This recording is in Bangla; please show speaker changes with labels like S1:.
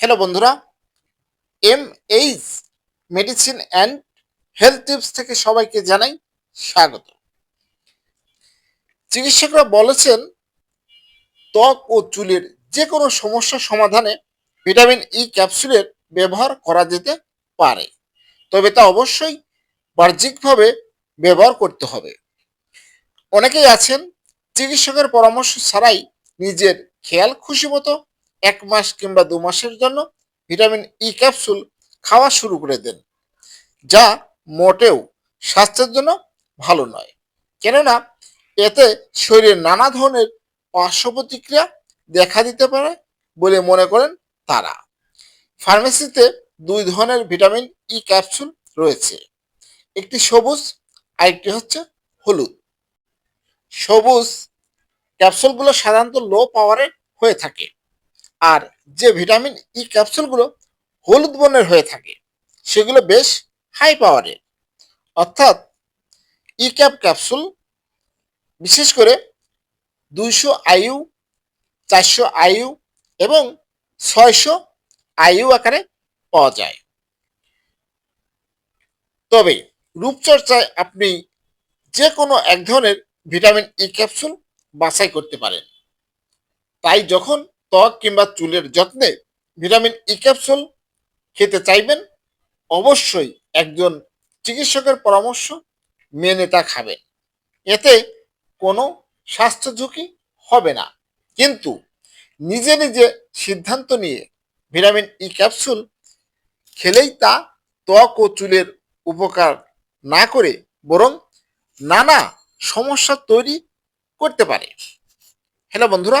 S1: হ্যালো বন্ধুরা। M H medicine and health tips থেকে সবাইকে জানাই স্বাগত। চিকিৎসকরা বলেছেন, ত্বক ও চুলের যে কোনো সমস্যা সমাধানে ভিটামিন ই ক্যাপসুলের ব্যবহার করা যেতে পারে। তবে তা অবশ্যই বাহ্যিকভাবে ব্যবহার করতে হবে। অনেকেই আছেন, চিকিৎসকের পরামর্শ ছাড়াই নিজের খেয়াল খুশি মতো এক মাস কিংবা দু মাসের জন্য ভিটামিন ই ক্যাপসুল খাওয়া শুরু করে দেন, যা মোটেও স্বাস্থ্যের জন্য ভালো নয়। কেননা, এতে শরীরে নানা ধরনের পার্শ্ব প্রতিক্রিয়া দেখা দিতে পারে বলে মনে করেন তারা। ফার্মেসিতে দুই ধরনের ভিটামিন ই ক্যাপসুল রয়েছে। একটি সবুজ, আরেকটি হচ্ছে হলুদ। সবুজ ক্যাপসুলগুলো সাধারণত লো পাওয়ারের হয়ে থাকে। আর যে ভিটামিন ই ক্যাপসুলগুলো হলুদ বর্ণের হয়ে থাকে, সেগুলো বেশ হাই পাওয়ারের অর্থাৎ ই ক্যাপ ক্যাপসুল বিশেষ করে দুইশো আইইউ চারশো আইইউ এবং ছয়শো আইইউ আকারে পাওয়া যায়। তবে রূপচর্চায় আপনি যে কোনো এক ধরনের ভিটামিন ই ক্যাপসুল বাছাই করতে পারেন। তাই যখন ত্বক কিংবা চুলের যত্নে ভিটামিন ই ক্যাপসুল খেতে চাইবেন, অবশ্যই একজন চিকিৎসকের পরামর্শ মেনে তা খাবেন। এতে কোনো স্বাস্থ্য ঝুঁকি হবে না। কিন্তু নিজে নিজে সিদ্ধান্ত নিয়ে ভিটামিন ই ক্যাপসুল খেলেই তা ত্বক ও চুলের উপকার না করে বরং নানা সমস্যা তৈরি করতে পারে। হ্যালো বন্ধুরা